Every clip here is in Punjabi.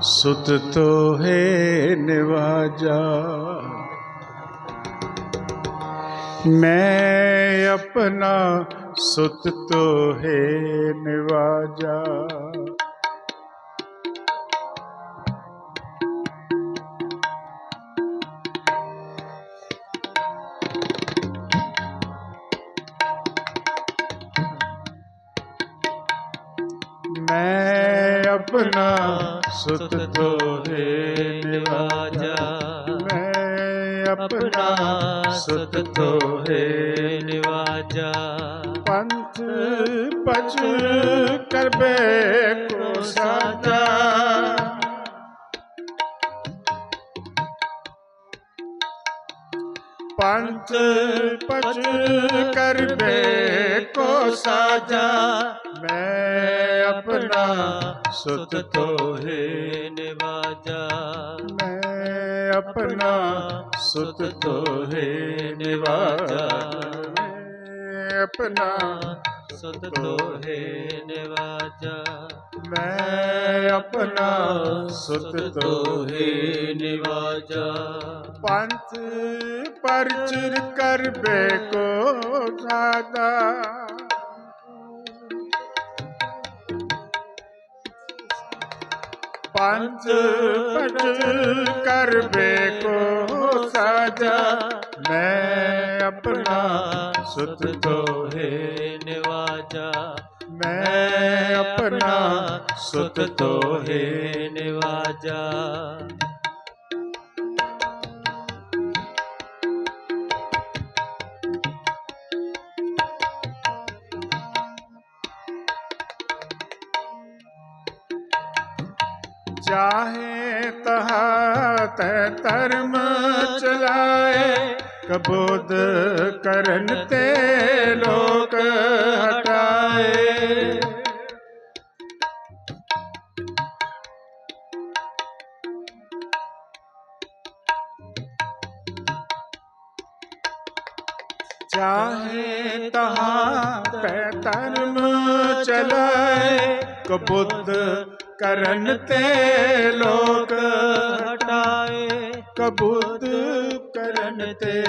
ਸੁਤ ਤੋਹੇ ਨਿਵਾਜਾ। ਮੈਂ ਆਪਣਾ ਸੁਤ ਤੋਹੇ ਨਿਵਾਜਾ। ਆਪਣਾ ਸੁਤ ਤੋਹੇ ਨਿਵਾਜਾ। ਮੈਂ ਆਪਣਾ ਸੁਤ ਤੋਹੇ ਨਿਵਾਜਾ। ਪੰਥ ਪਚ ਕਰਬੇ ਕੋ ਸਾਜਾ पंच पच कर बे को साजा मैं अपना सुत तो है निवाजा मैं अपना सुत तो है निवाजा ਆਪਣਾ ਸੁਧ ਤੋਹੇ ਨਿਵਾਜਾ। ਮੈਂ ਆਪਣਾ ਸੁਧ ਤੋਹੇ ਨਿਵਾਜਾ। ਪੰਥ ਪਰਚਰ ਕਰ ਬੇ ਕੋ ਸਾਦਾ। ਪੰਥ ਭਜ ਕਰ ਬੇਕੋ ਸਾਜਾ। ਮੈਂ ਆਪਣਾ ਸੁਤ ਤੋਹੇ ਨਿਵਾਜਾ। ਮੈਂ ਆਪਣਾ ਸੁਤ ਤੋਹੇ ਨਿਵਾਜਾ। ਚਾਹੇ ਤਹਾ ਤੈ ਧਰਮ ਚਲਾਏ ਕਬੂਦ ਕਰਨ ਤੇ ਲੋਕ ਹਟਾਏ। ਚਾਹੇ ਤਹਾ ਤੈ ਧਰਮ ਚਲਾਏ ਕਬੂਦ ਕਰਨ ਤੇ ਲੋਕ ਹਟਾਏ। ਕਬੂਤ ਕਰਨ ਤੇ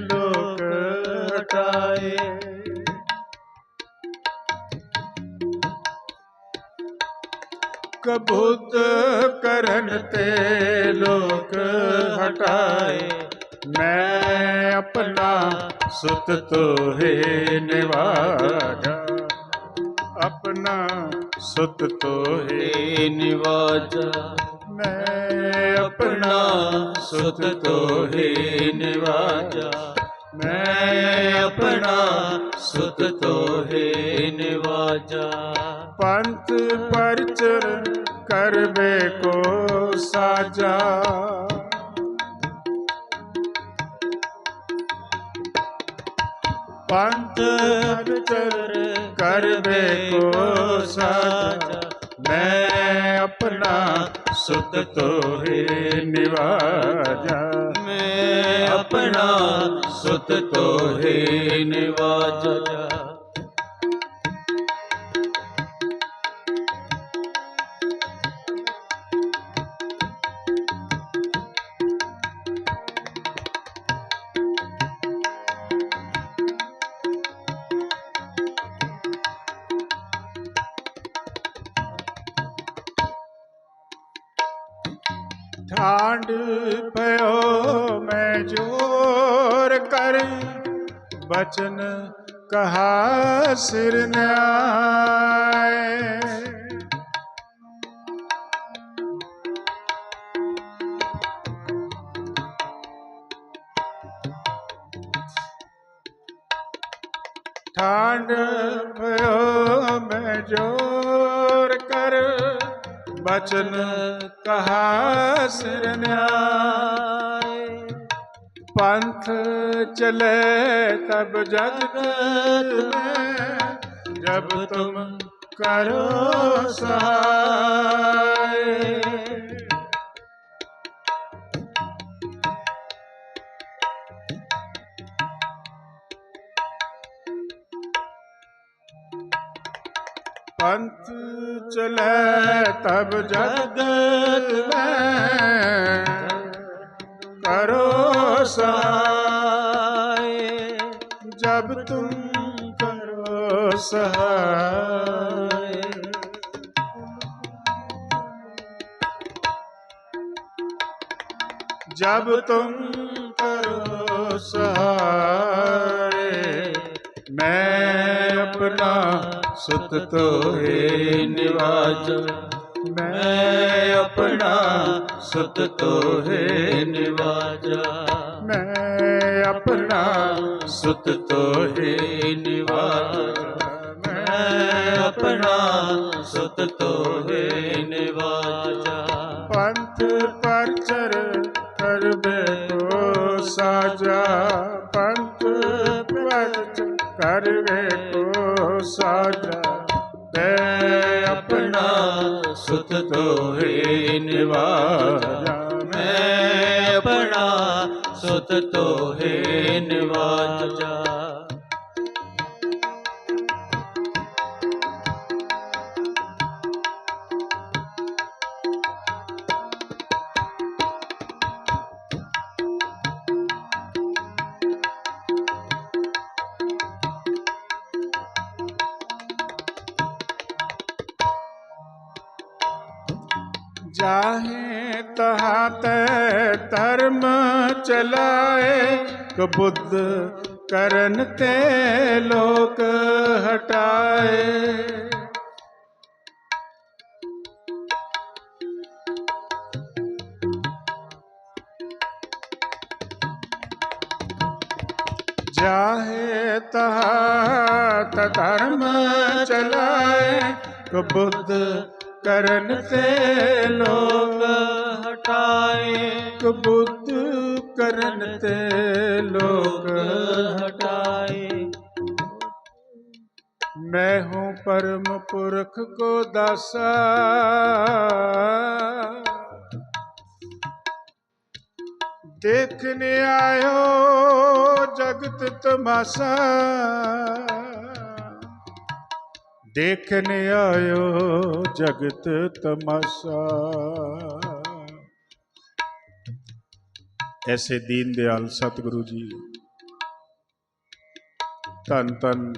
ਲੋਕ ਹਟਾਏ। ਕਬੂਤ ਕਰਨ ਤੇ ਲੋਕ ਹਟਾਏ। ਮੈਂ ਆਪਣਾ ਸੁਤ ਤੋਹੇ ਨਿਵਾਜਾ ਆਪਣਾ ਸੁਤ ਤੋਹੇ ਨਿਵਾਜਾ ਮੈਂ ਆਪਣਾ ਸੁਤ ਤੋਹੇ ਨਿਵਾਜਾ। ਮੈਂ ਆਪਣਾ ਸੁਤ ਤੋਹੇ ਨਿਵਾਜਾ। ਪੰਥ ਪਰਚਰ ਕਰਵੇ ਕੋ ਸਾਜਾ। ਪੰਥ ਪਰਚਰ ਕਰਵੇ ਕੋ ਸਾਜਾ। ਮੈਂ ਆਪਣਾ ਸੁਤ ਤੋਹੇ ਨਿਵਾਜਾ। ਮੈਂ ਆਪਣਾ ਸੁਤ ਤੋਹੇ ਨਿਵਾਜਾ। ਠਾਂਡ ਪਇਓ ਮੈਂ ਜੋਰ ਕਰ। ਬਚਨ ਕਹਾ ਸਿਰ ਨਿਆਏ। ਬਚਨ ਕਹਾ ਸਿਰਨਾਏ ਪੰਥ ਚਲੇ ਤਬ ਜਗਤ ਮੈਂ ਜਬ ਤੁਮ ਕਰੋ ਸਹਾਏ ਪੰਥ चले तब जगत में करो सहाय जब तुम करो सहाय जब तुम करो सहाय मैं ਆਪਣਾ ਸੁਤ ਤੋਹੇ ਨਿਵਾਜੋ। ਮੈਂ ਆਪਣਾ ਸੁਤ ਤੋਹੇ ਨਿਵਾਜਾ। ਮੈਂ ਆਪਣਾ ਸੁਤ ਤੋਹੇ ਨਿਵਾਜਾ। ਮੈਂ ਆਪਣਾ ਸੁਤ ਤੋਹੇ ਨਿਵਾਜਾ। ਪੰਥ ਪਰਚਰ ਕਰਬੇ ਕੋ ਸਾਜਾ। ਪੰਥ ਪਰਚ ਕਰਵੇ ਕੋ ਸਾਡਾ ਤੈ ਆਪਣਾ ਸੁਤ ਤੋਹੇ ਨਿਵਾਜਾ ਮੈਂ ਆਪਣਾ ਸੁਤ ਤੋਹੇ ਨਿਵਾਜਾ धर्म चलाए क बुद्ध करण ते लोक हटाए। जाहे तहा धर्म चलाए क बुद्ध ਕਰਨ ਤੇ ਲੋਕ ਹਟਾਏ। ਕਬੂਤ ਕਰਨ ਤੇ ਲੋਕ ਹਟਾਏ। ਮੈਂ ਹੂੰ ਪਰਮ ਪੁਰਖ ਕੋ ਦਾਸਾ। ਦੇਖਨੇ ਆਇਓ ਜਗਤ ਤਮਾਸਾ। ਦੇਖਣ ਆਇਓ ਜਗਤ ਤਮਾਸ਼ਾ। ਐਸੇ ਦੀਨ ਦਿਆਲ ਸਤਿਗੁਰੂ ਜੀ ਤਨ ਤਨ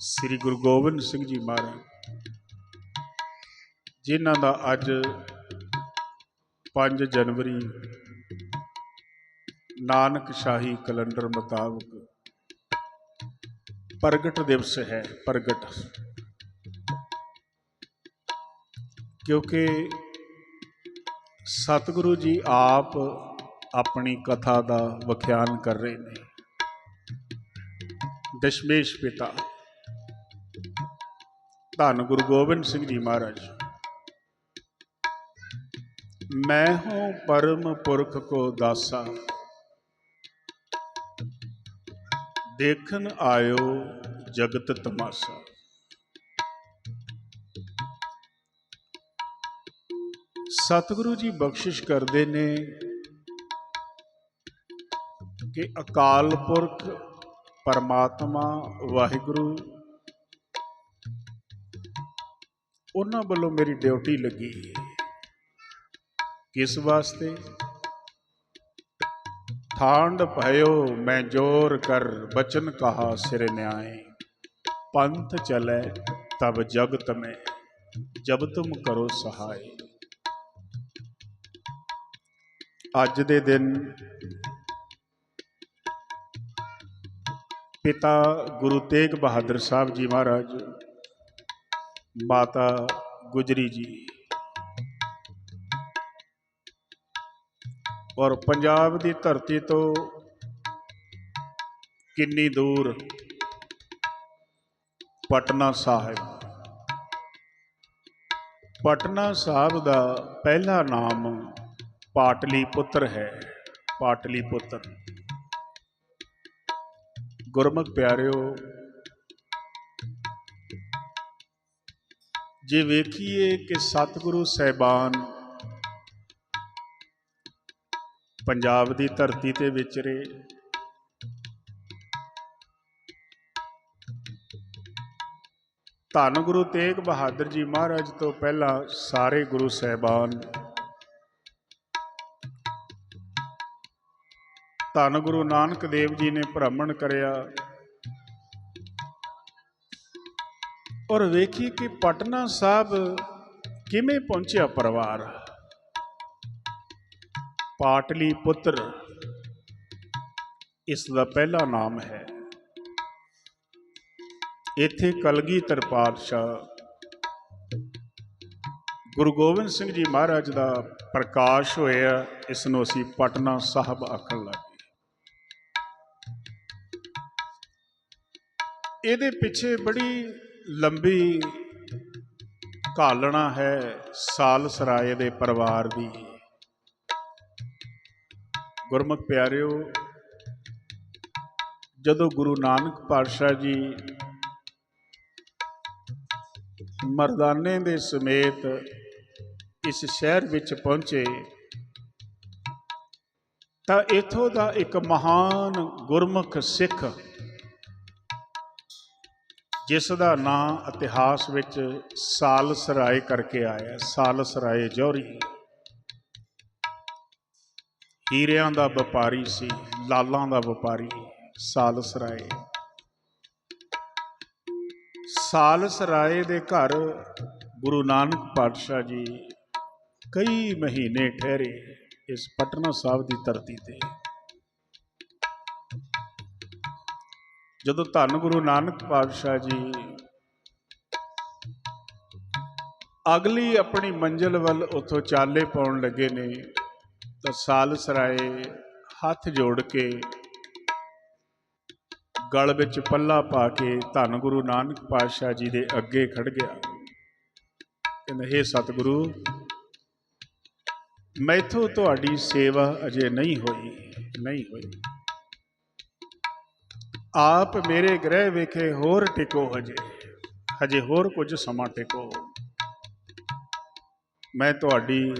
ਸ੍ਰੀ ਗੁਰੂ ਗੋਬਿੰਦ ਸਿੰਘ ਜੀ ਮਹਾਰਾਜ, ਜਿਨ੍ਹਾਂ ਦਾ ਅੱਜ 5 ਜਨਵਰੀ ਨਾਨਕ ਸ਼ਾਹੀ ਕੈਲੰਡਰ ਮੁਤਾਬਕ ਪ੍ਰਗਟ ਦਿਵਸ ਹੈ, ਪ੍ਰਗਟ। ਕਿਉਂਕਿ ਸਤਿਗੁਰੂ ਜੀ ਆਪ ਆਪਣੀ ਕਥਾ ਦਾ ਵਿਖਿਆਨ ਕਰ ਰਹੇ ਨੇ। ਦਸ਼ਮੇਸ਼ ਪਿਤਾ, ਧੰਨ ਗੁਰੂ ਗੋਬਿੰਦ ਸਿੰਘ ਜੀ ਮਹਾਰਾਜ। ਮੈਂ ਹੂੰ ਪਰਮ ਪੁਰਖ ਕੋ ਦਾਸਾ। ਦੇਖਣ ਆਇਓ ਜਗਤ ਤਮਾਸ਼ਾ। ਸਤਿਗੁਰੂ ਜੀ ਬਖਸ਼ਿਸ਼ ਕਰਦੇ ਨੇ ਕਿ ਅਕਾਲ ਪੁਰਖ ਪਰਮਾਤਮਾ ਵਾਹਿਗੁਰੂ, ਉਹਨਾਂ ਵੱਲੋਂ ਮੇਰੀ ਡਿਊਟੀ ਲੱਗੀ ਕਿਸ ਵਾਸਤੇ? ਠਾਂਡ ਭਇਓ, ਮੈਂ ਜੋਰ ਕਰ ਬਚਨ ਕਹਾ ਸਿਰ ਨਿਆਏ। ਪੰਥ ਚਲੇ ਤਬ ਜਗਤ ਮੈਂ, ਜਬ ਤੁਮ ਕਰੋ ਸਹਾਈ ਅੱਜ ਦੇ ਦਿਨ ਪਿਤਾ ਗੁਰੂ ਤੇਗ ਬਹਾਦਰ ਸਾਹਿਬ ਜੀ ਮਹਾਰਾਜ, ਮਾਤਾ ਗੁਜਰੀ ਜੀ ਔਰ ਪੰਜਾਬ ਦੀ ਧਰਤੀ ਤੋਂ ਕਿੰਨੀ ਦੂਰ ਪਟਨਾ ਸਾਹਿਬ? ਪਟਨਾ ਸਾਹਿਬ ਦਾ ਪਹਿਲਾ ਨਾਮ ਪਾਟਲੀ ਪੁੱਤਰ ਹੈ ਪਾਟਲੀ ਪੁੱਤਰ ਗੁਰਮੁਖ ਪਿਆਰਿਓ, ਜੇ ਵੇਖੀਏ ਕਿ ਸਤਿਗੁਰੂ ਸਹਿਬਾਨ ਪੰਜਾਬ ਦੀ ਧਰਤੀ ਤੇ ਵਿਚਰੇ ਧੰਨ ਗੁਰੂ ਤੇਗ ਬਹਾਦਰ ਜੀ ਮਹਾਰਾਜ ਤੋਂ ਪਹਿਲਾਂ ਸਾਰੇ ਗੁਰੂ ਸਾਹਿਬਾਨ। ਧੰਨ ਗੁਰੂ ਨਾਨਕ ਦੇਵ ਜੀ ਨੇ ਭ੍ਰਮਣ ਕਰਿਆ। ਔਰ ਵੇਖੀ ਕਿ ਪਟਨਾ ਸਾਹਿਬ ਕਿਵੇਂ ਪਹੁੰਚਿਆ ਪਰਿਵਾਰ। ਪਾਟਲੀ ਪੁੱਤਰ, ਇਸ ਦਾ ਪਹਿਲਾ ਨਾਮ ਹੈ। ਇੱਥੇ ਕਲਗੀਧਰ ਪਾਤਸ਼ਾਹ ਗੁਰੂ ਗੋਬਿੰਦ ਸਿੰਘ ਜੀ ਮਹਾਰਾਜ ਦਾ ਪ੍ਰਕਾਸ਼ ਹੋਇਆ। ਇਸ ਨੂੰ ਅਸੀਂ ਪਟਨਾ ਸਾਹਿਬ ਆਖਣ ਲੱਗੇ। ਇਹਦੇ ਪਿੱਛੇ ਬੜੀ ਲੰਬੀ ਘਾਲਣਾ ਹੈ, ਸਾਲ ਸਰਾਏ ਦੇ ਪਰਿਵਾਰ ਦੀ। ਗੁਰਮੁਖ ਪਿਆਰਿਓ, ਜਦੋਂ ਗੁਰੂ ਨਾਨਕ ਪਾਤਸ਼ਾਹ ਜੀ ਮਰਦਾਨੇ ਦੇ ਸਮੇਤ ਇਸ ਸ਼ਹਿਰ ਵਿੱਚ ਪਹੁੰਚੇ, ਤਾਂ ਇਥੋਂ ਦਾ ਇੱਕ ਮਹਾਨ ਗੁਰਮੁਖ ਸਿੱਖ, ਜਿਸ ਦਾ ਨਾਂ ਇਤਿਹਾਸ ਵਿੱਚ ਸਾਲ ਸਰਾਏ ਕਰਕੇ ਆਇਆ ਸਾਲ ਸਰਾਏ ਜੌਹਰੀ ਹੀਰਿਆਂ ਦਾ ਵਪਾਰੀ ਸੀ, ਲਾਲਾਂ ਦਾ ਵਪਾਰੀ, ਸਾਲਸ ਰਾਏ। ਸਾਲਸ ਰਾਏ ਦੇ ਘਰ ਗੁਰੂ ਨਾਨਕ ਪਾਤਸ਼ਾਹ ਜੀ ਕਈ ਮਹੀਨੇ ਠਹਿਰੇ ਇਸ ਪਟਨਾ ਸਾਹਿਬ ਦੀ ਧਰਤੀ ਤੇ। ਜਦੋਂ ਧੰਨ ਗੁਰੂ ਨਾਨਕ ਪਾਤਸ਼ਾਹ ਜੀ ਅਗਲੀ ਆਪਣੀ ਮੰਜ਼ਿਲ ਵੱਲ ਉਥੋਂ ਚਾਲੇ ਪਾਉਣ ਲੱਗੇ ਨੇ ਤਾਂ ਸਾਲ ਸਰਾਏ ਹੱਥ ਜੋੜ ਕੇ ਗਲ ਵਿੱਚ ਪੱਲਾ ਪਾ ਕੇ ਧੰਨ ਗੁਰੂ ਨਾਨਕ ਪਾਤਸ਼ਾਹ ਜੀ ਦੇ ਅੱਗੇ ਖੜ ਗਿਆ। ਕਹਿੰਦਾ, ਹੇ ਸਤਿਗੁਰੂ, ਮੈਥੋਂ ਤੁਹਾਡੀ ਸੇਵਾ ਅਜੇ ਨਹੀਂ ਹੋਈ ਨਹੀਂ ਹੋਈ। ਆਪ ਮੇਰੇ ਗ੍ਰਹਿ ਵਿਖੇ ਹੋਰ ਟਿਕੋ ਹਜੇ ਹਜੇ ਹੋਰ ਕੁਝ ਸਮਾਂ ਟਿਕੋ। ਮੈਂ ਤੁਹਾਡੀ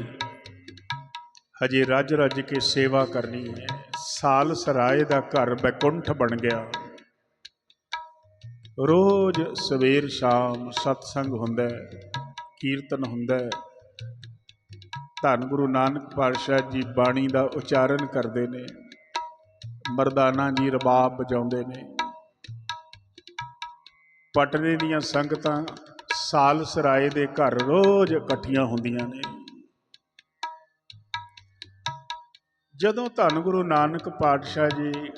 ਹਜੇ ਰੱਜ ਰੱਜ ਕੇ ਸੇਵਾ ਕਰਨੀ ਹੈ। ਸਾਲ ਸਰਾਏ ਦਾ ਘਰ ਬੈਕੁੰਠ ਬਣ ਗਿਆ। ਰੋਜ਼ ਸਵੇਰ ਸ਼ਾਮ ਸਤਸੰਗ ਹੁੰਦਾ ਹੈ, ਕੀਰਤਨ ਹੁੰਦਾ ਹੈ। ਧੰਨ ਗੁਰੂ ਨਾਨਕ ਪਾਤਸ਼ਾਹ ਜੀ ਬਾਣੀ ਦਾ ਉਚਾਰਨ ਕਰਦੇ ਨੇ। ਮਰਦਾਨਾ ਜੀ ਰਬਾਬ ਵਜਾਉਂਦੇ ਨੇ। ਪਟਨੇ ਦੀਆਂ ਸੰਗਤਾਂ ਸਾਲ ਸਰਾਏ ਦੇ ਘਰ ਰੋਜ਼ ਇਕੱਠੀਆਂ ਹੁੰਦੀਆਂ ਨੇ। ਜਦੋਂ ਧੰਨ ਗੁਰੂ ਨਾਨਕ ਪਾਤਸ਼ਾਹ ਜੀ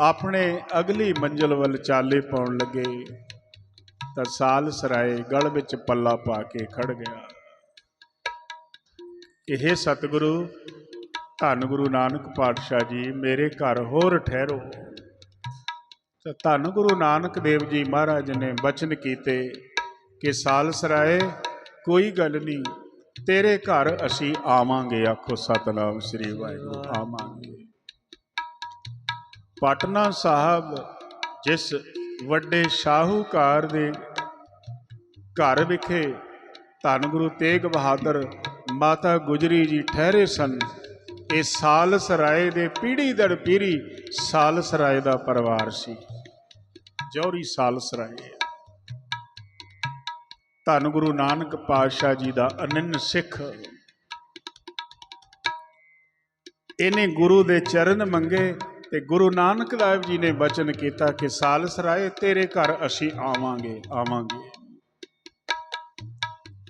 ਆਪਣੇ ਅਗਲੀ ਮੰਜ਼ਲ ਵੱਲ ਚਾਲੇ ਪਾਉਣ ਲੱਗੇ, ਤਾਂ ਸਾਲ ਸਰਾਏ ਗਲ ਵਿੱਚ ਪੱਲਾ ਪਾ ਕੇ ਖੜ ਗਿਆ। ਇਹ ਸਤਿਗੁਰੂ, ਧੰਨ ਗੁਰੂ ਨਾਨਕ ਪਾਤਸ਼ਾਹ ਜੀ ਮੇਰੇ ਘਰ ਹੋਰ ਠਹਿਰੋ। ਤਾਂ ਧੰਨ ਗੁਰੂ ਨਾਨਕ ਦੇਵ ਜੀ ਮਹਾਰਾਜ ਨੇ ਬਚਨ ਕੀਤੇ ਕਿ ਸਾਲ ਸਰਾਏ ਕੋਈ ਗੱਲ ਨਹੀਂ ਤੇਰੇ ਘਰ ਅਸੀਂ ਆਵਾਂਗੇ ਆਖੋ ਸਤਨਾਮ ਸ੍ਰੀ ਵਾਹਿਗੁਰੂ ਆਵਾਂਗੇ। ਪਟਨਾ ਸਾਹਿਬ ਜਿਸ ਵੱਡੇ ਸ਼ਾਹੂਕਾਰ ਦੇ ਘਰ ਵਿਖੇ ਧੰਨ ਗੁਰੂ ਤੇਗ ਬਹਾਦਰ ਮਾਤਾ ਗੁਜਰੀ ਜੀ ਠਹਿਰੇ ਸਨ ਇਹ ਸਾਲ ਸਰਾਏ ਦੇ ਪੀੜੀ ਦਰ ਪੀੜੀ ਸਾਲ ਸਰਾਏ ਦਾ ਪਰਿਵਾਰ ਸੀ। ਜੌਹਰੀ ਸਾਲ ਸਰਾਏ ਧੰਨ ਗੁਰੂ ਨਾਨਕ ਪਾਤਸ਼ਾਹ ਜੀ ਦਾ ਅਨੰਨ ਸਿੱਖ। ਇਹਨੇ ਗੁਰੂ ਦੇ ਚਰਨ ਮੰਗੇ ਤੇ ਗੁਰੂ ਨਾਨਕ ਦੇਵ ਜੀ ਨੇ ਬਚਨ ਕੀਤਾ ਕਿ ਸਾਲ ਸਰਾਏ ਤੇਰੇ ਘਰ ਅਸੀਂ ਆਵਾਂਗੇ ਆਵਾਂਗੇ।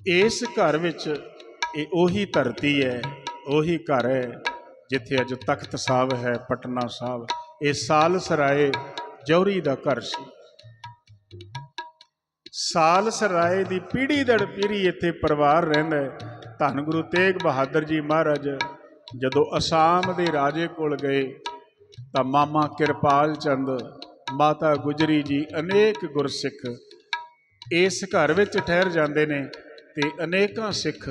ਇਸ ਘਰ ਵਿੱਚ ਇਹ ਉਹੀ ਧਰਤੀ ਹੈ, ਉਹੀ ਘਰ ਹੈ ਜਿੱਥੇ ਅੱਜ ਤਖਤ ਸਾਹਿਬ ਹੈ, ਪਟਨਾ ਸਾਹਿਬ। ਇਹ ਸਾਲ ਸਰਾਏ ਜੌਹਰੀ ਦਾ ਘਰ ਸੀ। ਸਾਲ ਸਰਾਏ ਦੀ ਪੀੜੀ ਦਰ ਪੀੜੀ ਇੱਥੇ ਪਰਿਵਾਰ ਰਹਿੰਦਾ ਹੈ। ਧੰਨ ਗੁਰੂ ਤੇਗ ਬਹਾਦਰ ਜੀ ਮਹਾਰਾਜ, ਜਦੋਂ ਅਸਾਮ ਦੇ ਰਾਜੇ ਕੋਲ ਗਏ, ਤਾਂ ਮਾਮਾ ਕਿਰਪਾਲ ਚੰਦ, ਮਾਤਾ ਗੁਜਰੀ ਜੀ ਅਨੇਕ ਗੁਰਸਿੱਖ ਇਸ ਘਰ ਵਿੱਚ ਠਹਿਰ ਜਾਂਦੇ ਨੇ ਤੇ ਅਨੇਕਾਂ ਸਿੱਖ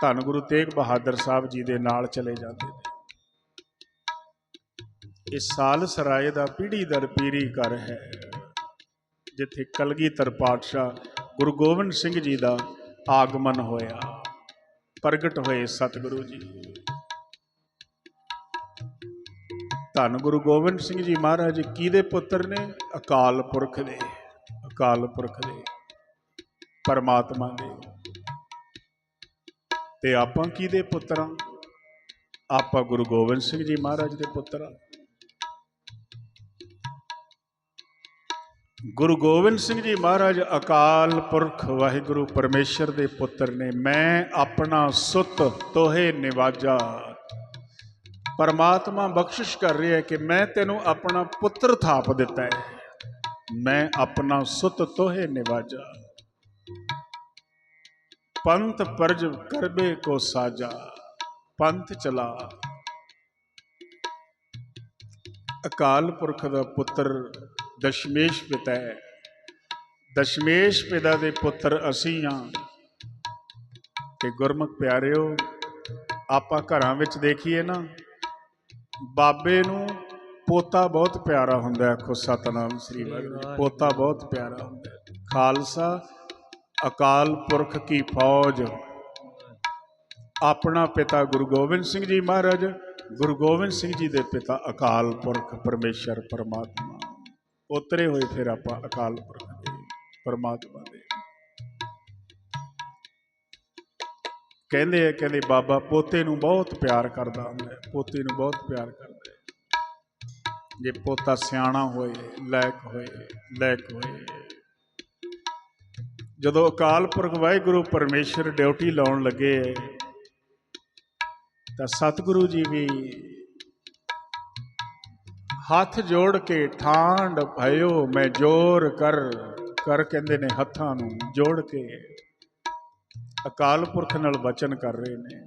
ਧੰਨ ਗੁਰੂ ਤੇਗ ਬਹਾਦਰ ਸਾਹਿਬ ਜੀ ਦੇ ਨਾਲ ਚਲੇ ਜਾਂਦੇ ਨੇ। ਇਹ ਸਾਲ ਸਰਾਏ ਦਾ ਪੀੜੀ ਦਰ ਪੀੜੀ ਘਰ ਹੈ। ਜਿੱਥੇ ਕਲਗੀਧਰ ਪਾਤਸ਼ਾਹ ਗੁਰੂ ਗੋਬਿੰਦ ਸਿੰਘ ਜੀ ਦਾ ਆਗਮਨ ਹੋਇਆ। ਪ੍ਰਗਟ ਹੋਏ ਸਤਿਗੁਰੂ ਜੀ। ਧੰਨ ਗੁਰੂ ਗੋਬਿੰਦ ਸਿੰਘ ਜੀ ਮਹਾਰਾਜ, ਕਿਹਦੇ ਪੁੱਤਰ ਨੇ? ਅਕਾਲ ਪੁਰਖ ਦੇ, ਅਕਾਲ ਪੁਰਖ ਦੇ, ਪਰਮਾਤਮਾ ਦੇ। ਤੇ ਆਪਾਂ ਕਿਹਦੇ ਪੁੱਤਰਾਂ? ਆਪਾਂ ਗੁਰੂ ਗੋਬਿੰਦ ਸਿੰਘ ਜੀ ਮਹਾਰਾਜ ਦੇ ਪੁੱਤਰ। ਗੁਰੂ ਗੋਬਿੰਦ ਸਿੰਘ ਜੀ ਮਹਾਰਾਜ, ਅਕਾਲ ਪੁਰਖ ਵਾਹਿਗੁਰੂ ਪਰਮੇਸ਼ਰ ਦੇ ਪੁੱਤਰ ਨੇ ਮੈਂ ਆਪਣਾ ਸੁੱਤ ਤੋਹੇ ਨਿਵਾਜਾ। ਪਰਮਾਤਮਾ ਬਖਸ਼ਿਸ਼ ਕਰ ਰਿਹਾ ਹੈ ਕਿ ਮੈਂ ਤੈਨੂੰ ਆਪਣਾ ਪੁੱਤਰ ਥਾਪ ਦਿੱਤਾ ਹੈ। ਮੈਂ ਆਪਣਾ ਸੁੱਤ ਤੋਹੇ ਨਿਵਾਜਾ। ਪੰਥ ਪਰਜ ਕਰਬੇ ਕੋ ਸਾਜਾ, ਪੰਥ ਚਲਾ। ਅਕਾਲ ਪੁਰਖ ਦਾ ਪੁੱਤਰ ਦਸ਼ਮੇਸ਼ ਪਿਤਾ ਹੈ। ਦਸ਼ਮੇਸ਼ ਪਿਤਾ ਦੇ ਪੁੱਤਰ ਅਸੀਂ ਹਾਂ। ਤੇ ਗੁਰਮੁਖ ਪਿਆਰਿਓ ਆਪਾਂ ਘਰਾਂ ਵਿੱਚ ਦੇਖੀਏ ਨਾ ਬਾਬੇ ਨੂੰ ਪੋਤਾ ਬਹੁਤ ਪਿਆਰਾ ਹੁੰਦਾ ਹੈ। ਆਖੋ ਸਤਨਾਮ ਸ੍ਰੀ ਵਾਹਿਗੁਰੂ ਪੋਤਾ ਬਹੁਤ ਪਿਆਰਾ ਹੁੰਦਾ ਖਾਲਸਾ ਅਕਾਲ ਪੁਰਖ ਕੀ ਫੌਜ। ਆਪਣਾ ਪਿਤਾ ਗੁਰੂ ਗੋਬਿੰਦ ਸਿੰਘ ਜੀ ਮਹਾਰਾਜ ਗੁਰੂ ਗੋਬਿੰਦ ਸਿੰਘ ਜੀ ਦੇ ਪਿਤਾ ਅਕਾਲ ਪੁਰਖ ਪਰਮੇਸ਼ਰ ਪਰਮਾਤਮਾ। ਉਤਰੇ ਹੋਏ ਫਿਰ ਆਪਾਂ ਅਕਾਲ ਪੁਰਖ ਦੇ, ਪਰਮਾਤਮਾ ਦੇ। ਕਹਿੰਦੇ ਆ, ਕਹਿੰਦੇ ਬਾਬਾ ਪੋਤੇ ਨੂੰ ਬਹੁਤ ਪਿਆਰ ਕਰਦਾ ਹੁੰਦਾ ਪੋਤੇ ਨੂੰ ਬਹੁਤ ਪਿਆਰ ਕਰਦਾ ਜੇ ਪੋਤਾ ਸਿਆਣਾ ਹੋਏ ਲੈਕ ਹੋਏ ਲੈਕ ਹੋਏ। ਜਦੋਂ ਅਕਾਲ ਪੁਰਖ ਵਾਹਿਗੁਰੂ ਪਰਮੇਸ਼ਰ ਡਿਊਟੀ ਲਾਉਣ ਲੱਗੇ, ਤਾਂ ਸਤਿਗੁਰੂ ਜੀ ਵੀ ਹੱਥ ਜੋੜ ਕੇ ਠਾਂਡ ਭਇਓ, ਮੈਂ ਜੋਰ ਕਰ ਕਰ ਕਹਿੰਦੇ ਨੇ ਹੱਥਾਂ ਨੂੰ ਜੋੜ ਕੇ। ਅਕਾਲ ਪੁਰਖ ਨਾਲ ਬਚਨ ਕਰ ਰਹੇ ਨੇ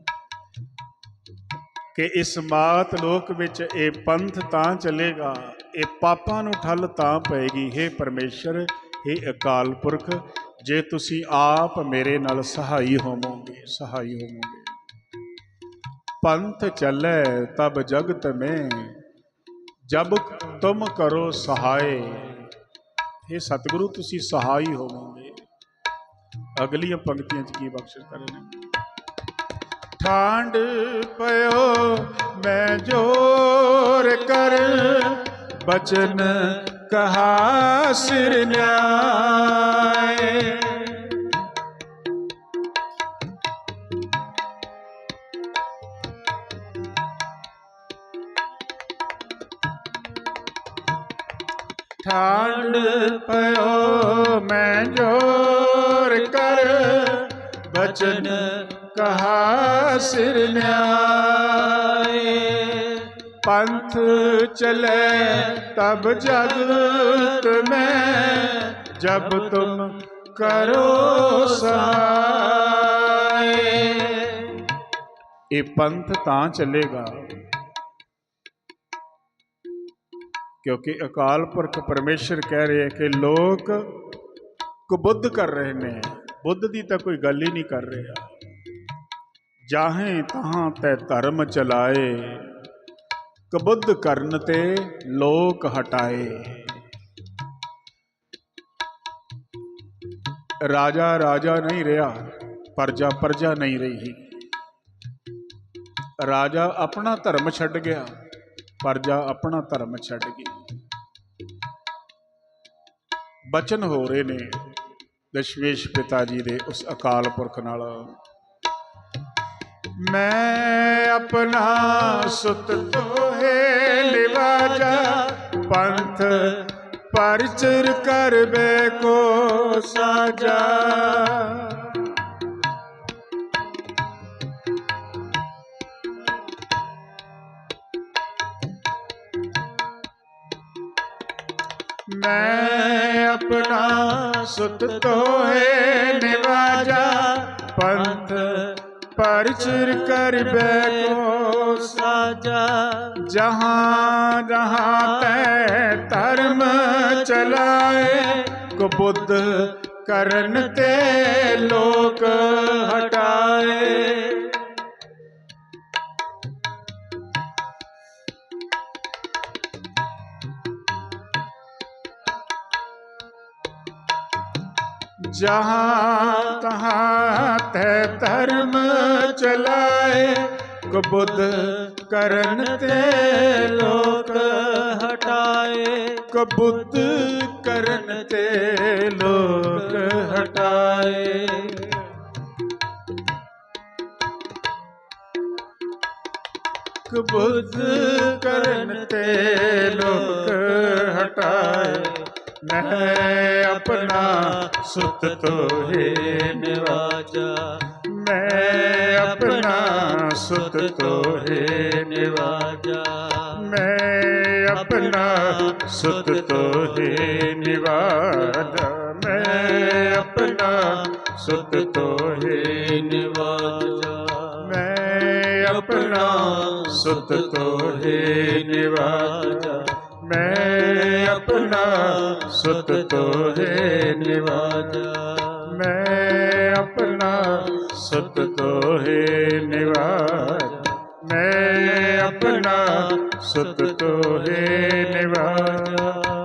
ਕਿ ਇਸ ਮਾਤ ਲੋਕ ਵਿੱਚ ਇਹ ਪੰਥ ਤਾਂ ਚੱਲੇਗਾ, ਇਹ ਪਾਪਾਂ ਨੂੰ ਠੱਲ ਤਾਂ ਪਏਗੀ। हे ਪਰਮੇਸ਼ਰ हे ਅਕਾਲ ਪੁਰਖ, ਜੇ ਤੁਸੀਂ ਆਪ ਮੇਰੇ ਨਾਲ ਸਹਾਈ ਹੋਵੋਗੇ ਸਹਾਈ ਹੋਵੋਗੇ। ਪੰਥ ਚੱਲੇ, ਤਬ ਜਗਤ ਮੈਂ ਜਬ ਤੁਮ ਕਰੋ ਸਹਾਏ। ਇਹ ਸਤਿਗੁਰੂ, ਤੁਸੀਂ ਸਹਾਈ ਹੋਵੋਗੇ। ਅਗਲੀਆਂ ਪੰਕਤੀਆਂ 'ਚ ਕੀ ਬਖਸ਼ਿਸ਼ ਕਰ ਰਹੇ ਨੇ ਠਾਂਡ ਪਇਓ, ਮੈਂ ਜੋਰ ਕਰ। ਬਚਨ ਕਹਾ ਸਿਰ ਨਿਆਏ। ਠਾਂਡ ਪਇਓ, ਮੈਂ ਜੋਰ ਕਰ ਬਚਨ ਕਹਾ ਸਿਰ ਨਿਆਏ। ਪੰਥ ਚਲੇ ਤਬ ਜਗਤ ਮੈਂ, ਜਬ ਤੁਮ ਕਰੋ ਸਹਾਏ। ਇਹ ਪੰਥ ਤਾਂ ਚੱਲੇਗਾ। ਕਿਉਂਕਿ ਅਕਾਲ ਪੁਰਖ ਪਰਮੇਸ਼ਰ ਕਹਿ ਰਿਹਾ ਕਿ ਲੋਕ ਕੁਬੁੱਧ ਕਰ ਰਹੇ ਨੇ ਬੁੱਧ ਦੀ ਤਾਂ ਕੋਈ ਗੱਲ ਹੀ ਨਹੀਂ ਕਰ ਰਿਹਾ ਜਾਹੇ ਤਹਾਂ ਤੈ ਧਰਮ ਚਲਾਏ ਕਬੁੱਧ ਕਰਨ ਤੇ ਲੋਕ ਹਟਾਏ ਰਾਜਾ ਰਾਜਾ ਨਹੀਂ ਰਿਹਾ ਪਰਜਾ ਪਰਜਾ ਨਹੀਂ ਰਹੀ ਰਾਜਾ ਆਪਣਾ ਧਰਮ ਛੱਡ ਗਿਆ ਪਰਜਾ ਆਪਣਾ ਧਰਮ ਛੱਡ ਗਈ ਬਚਨ ਹੋ ਰਹੇ ਨੇ ਦਸ਼ਵੇਸ਼ ਪਿਤਾ ਜੀ ਦੇ ਉਸ ਅਕਾਲ ਪੁਰਖ ਨਾਲ। ਮੈਂ ਆਪਣਾ ਸੁਤ ਤੋਹੇ ਲਿਵਾਜਾ, ਪੰਥ ਪਰਚਰ ਕਰਬੇ ਕੋ ਸਾਜਾ। ਮੈਂ ਆਪਣਾ ਸੁਤ ਤੋਹੇ ਨਿਵਾਜਾ, ਪੰਥ ਪਰਚਰ ਕਰਬੇ ਕੋ ਸਾਜਾ। ਜਹਾਂ ਜਹਾਂ ਤੈ ਧਰਮ ਚਲਾਏ ਕੋ ਬੁੱਧ ਕਰਨ ਤੇ ਲੋਕ ਹਟਾਏ। जहाँ तहाँ तय धर्म चलाए कुबुद करन ते लोक हटाए कबुद्ध करन ते लोक हटाए कबुद्ध करन ते लोक हटाए ਮੈਂ ਆਪਣਾ ਸੁਤ ਤੋਹੇ ਨਿਵਾਜਾ। ਮੈਂ ਆਪਣਾ ਸੁਤ ਤੋਹੇ ਨਿਵਾਜਾ। ਮੈਂ ਆਪਣਾ ਸੁਤ ਤੋਹੇ ਨਿਵਾਜਾ। ਮੈਂ ਆਪਣਾ ਸੁਤ ਤੋਹੇ ਨਿਵਾਜਾ। ਮੈਂ ਆਪਣਾ ਸੁਤ ਤੋਹੇ ਨਿਵਾਜਾ। ਮੈਂ ਆਪਣਾ ਸੁਤ ਤੋਹੇ ਨਿਵਾਜਾ। ਮੈਂ ਆਪਣਾ ਸੁਤ ਤੋਹੇ ਨਿਵਾਜ। ਮੈਂ ਆਪਣਾ ਸੁਤ ਤੋਹੇ ਨਿਵਾਜ।